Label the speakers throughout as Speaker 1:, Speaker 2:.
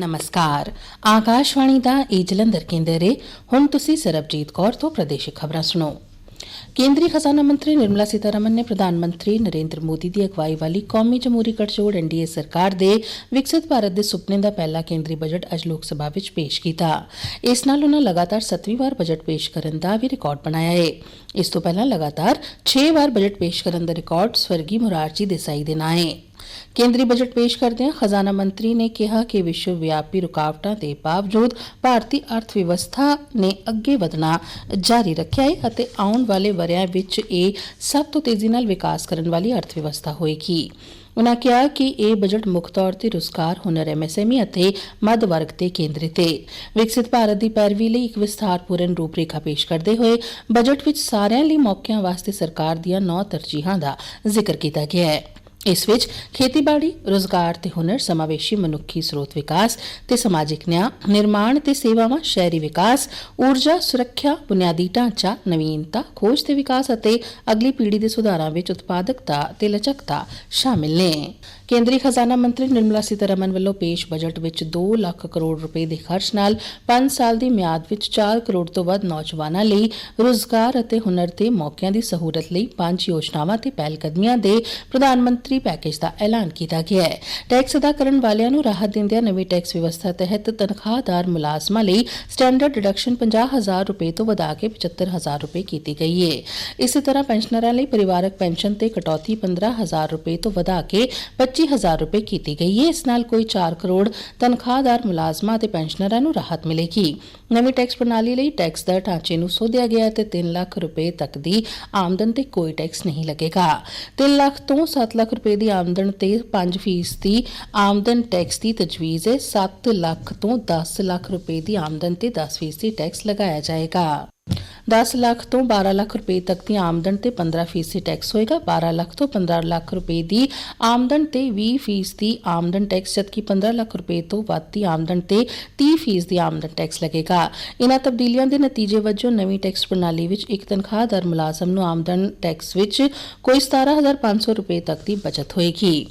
Speaker 1: ਨਮਸਕਾਰ। ਆਕਾਸ਼ਵਾਣੀ ਦਾ ਇਹ ਜਲੰਧਰ ਕੇਂਦਰ ਹੈ ਹੁਣ ਤੁਸੀਂ ਸਰਬਜੀਤ ਕੌਰ ਤੋਂ ਪ੍ਰਦੇਸ਼ਿਕ ਖਬਰਾਂ ਸੁਣੋ। ਕੇਂਦਰੀ ਖਜ਼ਾਨਾ ਮੰਤਰੀ ਨਿਰਮਲਾ ਸੀਤਾਰਮਨ ਨੇ ਪ੍ਰਧਾਨ ਮੰਤਰੀ ਨਰਿੰਦਰ ਮੋਦੀ ਦੀ ਅਗਵਾਈ ਵਾਲੀ ਕੌਮੀ ਜਮਹੂਰੀ ਗਠਜੋੜ ਐਨਡੀਏ ਸਰਕਾਰ ਦੇ ਵਿਕਸਿਤ ਭਾਰਤ ਦੇ ਸੁਪਨੇ ਦਾ ਪਹਿਲਾ ਕੇਂਦਰੀ ਬਜਟ ਅੱਜ ਲੋਕ ਸਭਾ ਵਿੱਚ ਪੇਸ਼ ਕੀਤਾ। ਇਸ ਨਾਲ ਉਹਨਾਂ ਲਗਾਤਾਰ 7ਵੀਂ ਵਾਰ ਬਜਟ ਪੇਸ਼ ਕਰਨ ਦਾ ਵੀ ਰਿਕਾਰਡ ਬਣਾਇਆ ਹੈ ਇਸ ਤੋਂ ਪਹਿਲਾਂ ਲਗਾਤਾਰ 6 ਵਾਰ ਬਜਟ ਪੇਸ਼ ਕਰਨ ਦਾ ਰਿਕਾਰਡ ਸਵਰਗੀ ਮੁਰਾਰਜੀ ਦੇਸਾਈ ਦੇ ਨਾਂ ਹੈ ਕੇਂਦਰੀ ਬਜਟ ਪੇਸ਼ ਕਰਦਿਆਂ ਖਜ਼ਾਨਾ ਮੰਤਰੀ ਨੇ ਕਿਹਾ ਕਿ ਵਿਸ਼ਵ ਵਿਆਪੀ ਰੁਕਾਵਟਾਂ ਦੇ ਬਾਵਜੂਦ ਭਾਰਤੀ ਅਰਥ ਵਿਵਸਥਾ ਨੇ ਅੱਗੇ ਵਧਣਾ ਜਾਰੀ ਰੱਖਿਆ ਹੈ ਅਤੇ ਆਉਣ ਵਾਲੇ ਵਰ੍ਹਿਆਂ ਵਿੱਚ ਇਹ ਸਭ ਤੋਂ ਤੇਜ਼ੀ ਨਾਲ ਵਿਕਾਸ ਕਰਨ ਵਾਲੀ ਅਰਥ ਵਿਵਸਥਾ ਹੋਏਗੀ। ਉਨ੍ਹਾਂ ਕਿਹਾ ਕਿ ਇਹ ਬਜਟ ਮੁੱਖ ਤੌਰ ਤੇ ਰੁਜ਼ਗਾਰ, ਹੁਨਰ ਐਮਐਸਐਮਈ ਅਤੇ ਮੱਧ ਵਰਗ ਤੇ ਕੇਂਦਰਿਤ ਹੈ ਵਿਕਸਿਤ ਭਾਰਤ ਦੀ ਪੈਰਵੀ ਲਈ ਇੱਕ ਵਿਸਥਾਰਪੂਰਨ ਰੂਪਰੇਖਾ ਪੇਸ਼ ਕਰਦੇ ਹੋਏ ਬਜਟ ਵਿੱਚ ਸਾਰਿਆਂ ਲਈ ਮੌਕਿਆਂ ਵਾਸਤੇ ਸਰਕਾਰ ਦੀਆਂ ਨੌ ਤਰਜੀਹਾਂ ਦਾ ਜ਼ਿਕਰ ਕੀਤਾ ਗਿਆ ਹੈ। ਇਸ ਵਿੱਚ ਖੇਤੀਬਾੜੀ, ਰੋਜ਼ਗਾਰ ਤੇ ਹੁਨਰ, ਸਮਾਵੇਸ਼ੀ ਮਨੁੱਖੀ ਸਰੋਤ ਵਿਕਾਸ ਤੇ ਸਮਾਜਿਕ ਨਿਆਂ, ਨਿਰਮਾਣ ਤੇ ਸੇਵਾਵਾਂ, ਸ਼ਹਿਰੀ ਵਿਕਾਸ, ਊਰਜਾ, ਸੁਰੱਖਿਆ, ਬੁਨਿਆਦੀ ਢਾਂਚਾ, ਨਵੀਨਤਾ, ਖੋਜ ਤੇ ਵਿਕਾਸ ਅਤੇ ਅਗਲੀ ਪੀੜ੍ਹੀ ਦੇ ਸੁਧਾਰਾਂ ਵਿੱਚ ਉਤਪਾਦਕਤਾ ਤੇ ਲਚਕਤਾ ਸ਼ਾਮਿਲ ਨੇ। ਕੇਂਦਰੀ ਖਜ਼ਾਨਾ ਮੰਤਰੀ ਨਿਰਮਲਾ ਸੀਤਾਰਮਨ ਵੱਲੋਂ ਪੇਸ਼ ਬਜਟ ਵਿੱਚ 2 ਲੱਖ ਕਰੋੜ ਰੁਪਏ ਦੇ ਖਰਚ ਨਾਲ 5 ਸਾਲ ਦੀ ਮਿਆਦ ਵਿੱਚ 4 ਕਰੋੜ ਤੋਂ ਵੱਧ ਨੌਜਵਾਨਾਂ ਲਈ ਰੋਜ਼ਗਾਰ ਅਤੇ ਹੁਨਰ ਦੇ ਮੌਕਿਆਂ ਦੀ ਸਹੂਲਤ ਲਈ ਪੰਜ ਯੋਜਨਾਵਾਂ ਤੇ ਪਹਿਲਕਦਮੀਆਂ ਦੇ ਪ੍ਰਧਾਨ ਮੰਤਰੀ ਪੈਕੇਜ ਦਾ ਐਲਾਨ ਕੀਤਾ ਗਿਆ ਹੈ। ਟੈਕਸ ਅਦਾ ਕਰਨ ਵਾਲਿਆਂ ਨੂੰ ਰਾਹਤ ਦਿੰਦਿਆਂ ਨਵੀਂ ਟੈਕਸ ਵਿਵਸਥਾ ਤਹਿਤ ਤਨਖਾਹਦਾਰ ਮੁਲਾਜ਼ਮਾਂ ਲਈ ਸਟੈਂਡਰਡ ਡਿਡਕਸ਼ਨ 50000 ਰੁਪਏ ਤੋਂ ਵਧਾ ਕੇ 75000 ਰੁਪਏ ਕੀਤੀ ਗਈ ਹੈ। ਇਸੇ ਤਰ੍ਹਾਂ ਪੈਨਸ਼ਨਰਾਂ ਲਈ ਪਰਿਵਾਰਕ ਪੈਨਸ਼ਨ ਤੇ ਕਟੌਤੀ 15000 ਰੁਪਏ ਤੋਂ ਵਧਾ ਕੇ 25000 ਰੁਪਏ ਕੀਤੀ ਗਈ ਹੈ। ਇਸ ਨਾਲ ਕੋਈ 4 ਕਰੋੜ ਤਨਖਾਹਦਾਰ ਮੁਲਾਜ਼ਮਾਂ ਤੇ ਪੈਨਸ਼ਨਰਾਂ ਨੂੰ ਰਾਹਤ ਮਿਲੇਗੀ। ਨਵੀਂ ਟੈਕਸ ਪ੍ਰਣਾਲੀ ਲਈ ਟੈਕਸ ਦਰ ਢਾਂਚੇ ਨੂੰ ਸੋਧਿਆ ਗਿਆ ਤੇ 3 ਲੱਖ ਰੁਪਏ ਤੱਕ ਦੀ ਆਮਦਨ ਤੇ ਕੋਈ ਟੈਕਸ ਨਹੀਂ ਲੱਗੇਗਾ। 3 ਲੱਖ ਤੋਂ 7 ਲੱਖ ਰੁਪਏ ਦੀ ਆਮਦਨ ਤੇ 5% ਦੀ ਆਮਦਨ ਟੈਕਸ ਦੀ ਤਜਵੀਜ਼ ਹੈ। 7 ਲੱਖ ਤੋਂ 10 ਲੱਖ ਰੁਪਏ ਦੀ ਆਮਦਨ ਤੇ 10% ਦੀ ਟੈਕਸ ਲਗਾਇਆ ਜਾਏਗਾ। 10 ਲੱਖ ਤੋਂ 12 ਲੱਖ ਰੁਪਏ ਤੱਕ ਦੀ ਆਮਦਨ ਤੇ 15% ਟੈਕਸ ਹੋਏਗਾ। 12 ਲੱਖ ਤੋਂ 15 ਲੱਖ ਰੁਪਏ ਦੀ ਆਮਦਨ ਤੇ 20% ਦੀ ਆਮਦਨ ਟੈਕਸ ਜਦਕਿ 15 ਲੱਖ ਰੁਪਏ ਤੋਂ ਵੱਧ ਦੀ ਆਮਦਨ ਤੇ 30% ਦੀ ਆਮਦਨ ਟੈਕਸ ਲੱਗੇਗਾ। ਇਨ੍ਹਾਂ ਤਬਦੀਲੀਆਂ ਦੇ ਨਤੀਜੇ ਵਜੋਂ ਨਵੀਂ ਟੈਕਸ ਪ੍ਰਣਾਲੀ ਵਿੱਚ ਇੱਕ ਤਨਖਾਹਦਾਰ ਮੁਲਾਜ਼ਮ ਨੂੰ ਆਮਦਨ ਟੈਕਸ ਵਿੱਚ ਕੋਈ 17500 ਰੁਪਏ ਤੱਕ ਦੀ ਬਚਤ ਹੋਏਗੀ।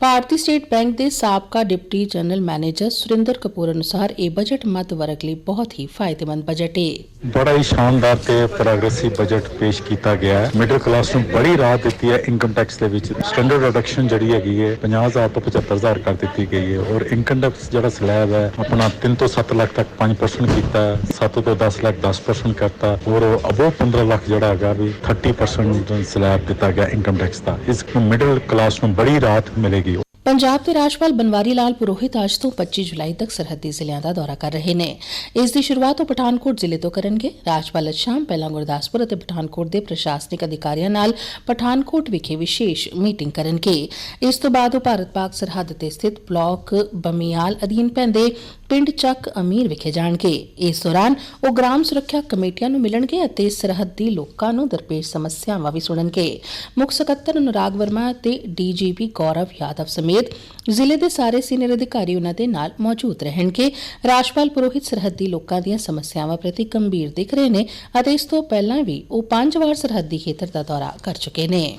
Speaker 1: ਭਾਰਤੀ ਸਟੇਟ ਬੈਂਕ ਦੇ ਸਾਬਕਾ deputy general manager Surinder Kapoor ਅਨੁਸਾਰ ਇਹ ਬਜਟ ਮੱਧ ਵਰਗ ਲਈ ਬਹੁਤ ਹੀ ਫਾਇਦੇਮੰਦ ਬਜਟ ਹੈ
Speaker 2: ਬੜਾ ਹੀ ਸ਼ਾਨਦਾਰ ਤੇ ਪ੍ਰੋਗਰੈਸਿਵ ਬਜਟ ਪੇਸ਼ ਕੀਤਾ ਗਿਆ ਹੈ। ਮਿਡਲ ਕਲਾਸ ਨੂੰ ਬੜੀ ਰਾਹਤ ਦਿੱਤੀ ਹੈ ਇਨਕਮ ਟੈਕਸ ਦੇ ਵਿੱਚ। ਸਟੈਂਡਰਡ ਰਿਡਕਸ਼ਨ ਜਿਹੜੀ ਹੈਗੀ ਹੈ 50000 ਤੋਂ 75000 ਕਰ ਦਿੱਤੀ ਗਈ ਹੈ ਔਰ ਇਨਕਮ ਟੈਕਸ ਜਿਹੜਾ ਸਲੈਬ ਹੈ, ਆਪਣਾ 3 ਤੋਂ 7 ਲੱਖ ਤੱਕ 5% ਕੀਤਾ ਹੈ 7 ਤੋਂ 10 ਲੱਖ 10% ਕਰਤਾ ਔਰ ਅਬੋ 15 ਲੱਖ ਜਿਹੜਾ ਹੈਗਾ ਵੀ 30% ਸਲੈਬ ਦਿੱਤਾ ਗਿਆ ਇਨਕਮ ਟੈਕਸ ਦਾ। ਇਸ ਨੂੰ ਮਿਡਲ ਕਲਾਸ ਨੂੰ ਬੜੀ ਰਾਹਤ ਮਿਲੇਗੀ।
Speaker 1: ਪੰਜਾਬ ਦੇ ਰਾਜਪਾਲ ਬਨਵਾਰੀ ਲਾਲ ਪੁਰੋਹਿਤ ਅੱਜ ਤੋਂ 25 ਜੁਲਾਈ ਤੱਕ ਸਰਹੱਦੀ ਜ਼ਿਲ੍ਹਿਆਂ ਦਾ ਦੌਰਾ ਕਰ ਰਹੇ ਨੇ। ਇਸ ਦੀ ਸ਼ੁਰੂਆਤ ਉਹ ਪਠਾਨਕੋਟ ਜ਼ਿਲ੍ਹੇ ਤੋਂ ਕਰਨਗੇ। ਰਾਜਪਾਲ ਅੱਜ ਸ਼ਾਮ ਪਹਿਲਾਂ ਗੁਰਦਾਸਪੁਰ ਅਤੇ ਪਠਾਨਕੋਟ ਦੇ ਪ੍ਰਸ਼ਾਸਨਿਕ ਅਧਿਕਾਰੀਆਂ ਨਾਲ ਪਠਾਨਕੋਟ ਵਿਖੇ ਵਿਸ਼ੇਸ਼ ਮੀਟਿੰਗ ਕਰਨਗੇ। ਇਸ ਤੋਂ ਬਾਅਦ ਉਹ ਭਾਰਤ ਪਾਕ ਸਰਹੱਦ ਤੇ ਸਥਿਤ ਬਲਾਕ ਬਮਿਆਲ ਅਧੀਨ ਪੈਂਦੇ ਪਿੰਡ ਚੱਕ ਅਮੀਰ ਵਿਖੇ ਜਾਣਗੇ। ਇਸ ਦੌਰਾਨ ਉਹ ਗ੍ਰਾਮ ਸੁਰੱਖਿਆ ਕਮੇਟੀਆਂ ਨੂੰ ਮਿਲਣਗੇ ਅਤੇ ਸਰਹੱਦੀ ਲੋਕਾਂ ਨੂੰ ਦਰਪੇਸ਼ ਸਮੱਸਿਆਵਾਂ ਵੀ ਸੁਣਨਗੇ। ਮੁੱਖ ਸਕੱਤਰ ਅਨੁਰਾਗ ਵਰਮਾ ਤੇ ਡੀਜੀਪੀ ਗੌਰਵ ਯਾਦਵ ਸਮੇਤ ਜ਼ਿਲ੍ਹੇ ਦੇ ਸਾਰੇ ਸੀਨੀਅਰ ਅਧਿਕਾਰੀ ਉਹਨਾਂ ਦੇ ਨਾਲ ਮੌਜੂਦ ਰਹਿਣਗੇ। ਰਾਜਪਾਲ ਪੁਰੋਹਿਤ ਸਰਹੱਦੀ ਲੋਕਾਂ ਦੀਆਂ ਸਮੱਸਿਆਵਾਂ ਪ੍ਰਤੀ ਗੰਭੀਰ ਦਿਖ ਰਹੇ ਨੇ ਅਤੇ ਇਸ ਤੋਂ ਪਹਿਲਾਂ ਵੀ ਉਹ ਪੰਜ ਵਾਰ ਸਰਹੱਦੀ ਖੇਤਰ ਦਾ ਦੌਰਾ ਕਰ ਚੁੱਕੇ ਨੇ।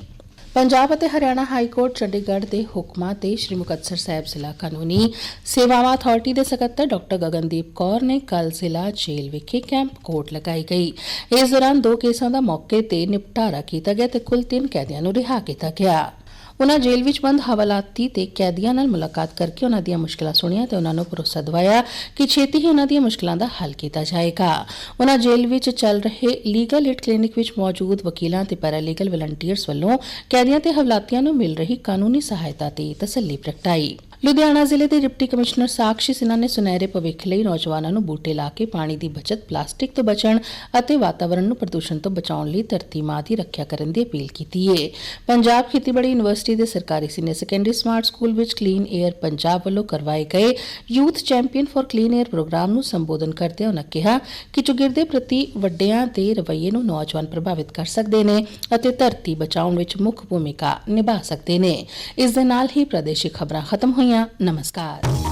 Speaker 1: ਪੰਜਾਬ ਅਤੇ ਹਰਿਆਣਾ ਹਾਈ ਕੋਰਟ ਚੰਡੀਗੜ੍ਹ ਦੇ ਹੁਕਮਾਂ ਤੇ ਸ੍ਰੀ ਮੁਕਤਸਰ ਸਾਹਿਬ ਜ਼ਿਲ੍ਹਾ ਕਾਨੂੰਨੀ ਸੇਵਾਵਾਂ ਅਥਾਰਟੀ ਦੇ ਸਕੱਤਰ ਡਾਕਟਰ ਗਗਨਦੀਪ ਕੌਰ ਨੇ ਕੱਲ ਜ਼ਿਲ੍ਹਾ ਜੇਲ੍ਹ ਵਿਖੇ ਕੈਂਪ ਕੋਰਟ ਲਗਾਈ ਗਈ। ਇਸ ਦੌਰਾਨ ਦੋ ਕੇਸਾਂ ਦਾ ਮੌਕੇ ਤੇ ਨਿਪਟਾਰਾ ਕੀਤਾ ਗਿਆ ਤੇ ਕੁੱਲ ਤਿੰਨ ਕੈਦੀਆਂ ਨੂੰ ਰਿਹਾ ਕੀਤਾ ਗਿਆ। ਉਨ੍ਹਾਂ ਜੇਲ੍ਹ ਵਿੱਚ ਬੰਦ ਹਵਾਲਾਤੀ ਤੇ ਕੈਦੀਆਂ ਨਾਲ ਮੁਲਾਕਾਤ ਕਰਕੇ ਉਨ੍ਹਾਂ ਦੀਆਂ ਮੁਸ਼ਕਲਾਂ ਸੁਣੀਆਂ ਤੇ ਉਨ੍ਹਾਂ ਨੂੰ ਭਰੋਸਾ ਦਿਵਾਇਆ ਕਿ ਛੇਤੀ ਹੀ ਉਨ੍ਹਾਂ ਦੀਆਂ ਮੁਸ਼ਕਲਾਂ ਦਾ ਹੱਲ ਕੀਤਾ ਜਾਏਗਾ। ਉਨ੍ਹਾਂ ਜੇਲ੍ਹ ਵਿੱਚ ਚੱਲ ਰਹੇ ਲੀਗਲ ਏਡ ਕਲੀਨਿਕ ਵਿੱਚ ਮੌਜੂਦ ਵਕੀਲਾਂ ਤੇ ਪੈਰਾਲੀਗਲ ਵਲੰਟੀਅਰਸ ਵੱਲੋਂ ਕੈਦੀਆਂ ਤੇ ਹਵਾਲਾਤੀਆਂ ਨੂੰ ਮਿਲ ਰਹੀ ਕਾਨੂੰਨੀ ਸਹਾਇਤਾ ਤੇ ਤਸੱਲੀ ਪ੍ਰਗਟਾਈ। ਲੁਧਿਆਣਾ ਜ਼ਿਲ੍ਹੇ ਦੇ ਡਿਪਟੀ ਕਮਿਸ਼ਨਰ ਸਾਕਸ਼ੀ ਸਿਨਹਾ ਨੇ ਸੁਨਹਿਰੇ ਭਵਿੱਖ ਲਈ ਨੌਜਵਾਨਾਂ ਨੂੰ ਬੂਟੇ ਲਾ ਕੇ ਪਾਣੀ ਦੀ ਬਚਤ, ਪਲਾਸਟਿਕ ਤੋਂ ਬਚਣ ਅਤੇ ਵਾਤਾਵਰਣ ਨੂੰ ਪ੍ਰਦੂਸ਼ਣ ਤੋਂ ਬਚਾਉਣ ਲਈ ਧਰਤੀ ਮਾਂ ਦੀ ਰੱਖਿਆ ਕਰਨ ਦੀ ਅਪੀਲ ਕੀਤੀ ਹੈ ਪੰਜਾਬ ਖੇਤੀਬਾੜੀ ਯੂਨੀਵਰਸਿਟੀ ਦੇ ਸਰਕਾਰੀ ਸੀਨੀਅਰ ਸੈਕੰਡਰੀ ਸਮਾਰਟ ਸਕੂਲ ਵਿੱਚ ਕਲੀਨ 에ਅਰ ਪੰਜਾਬ ਵੱਲੋਂ ਕਰਵਾਏ ਗਏ youth champion for clean air program ਨੂੰ ਸੰਬੋਧਨ ਕਰਦਿਆਂ ਉਨ੍ਹਾਂ ਕਿਹਾ ਕਿ ਚੁਗਿਰਦੇ ਪ੍ਰਤੀ ਵੱਡਿਆਂ ਦੇ ਰਵੱਈਏ ਨੂੰ ਨੌਜਵਾਨ ਪ੍ਰਭਾਵਿਤ ਕਰ ਸਕਦੇ ਨੇ ਅਤੇ ਧਰਤੀ ਬਚਾਉਣ ਵਿੱਚ ਮੁੱਖ ਭੂਮਿਕਾ ਨਿਭਾ ਸਕਦੇ ਨੇ। ਇਸ ਦੇ ਨਾਲ ਹੀ ਪ੍ਰਾਦੇਸ਼ਿਕ ਖਬਰਾਂ ਖਤਮ ਹੋਈਆਂ। ਨਮਸਕਾਰ।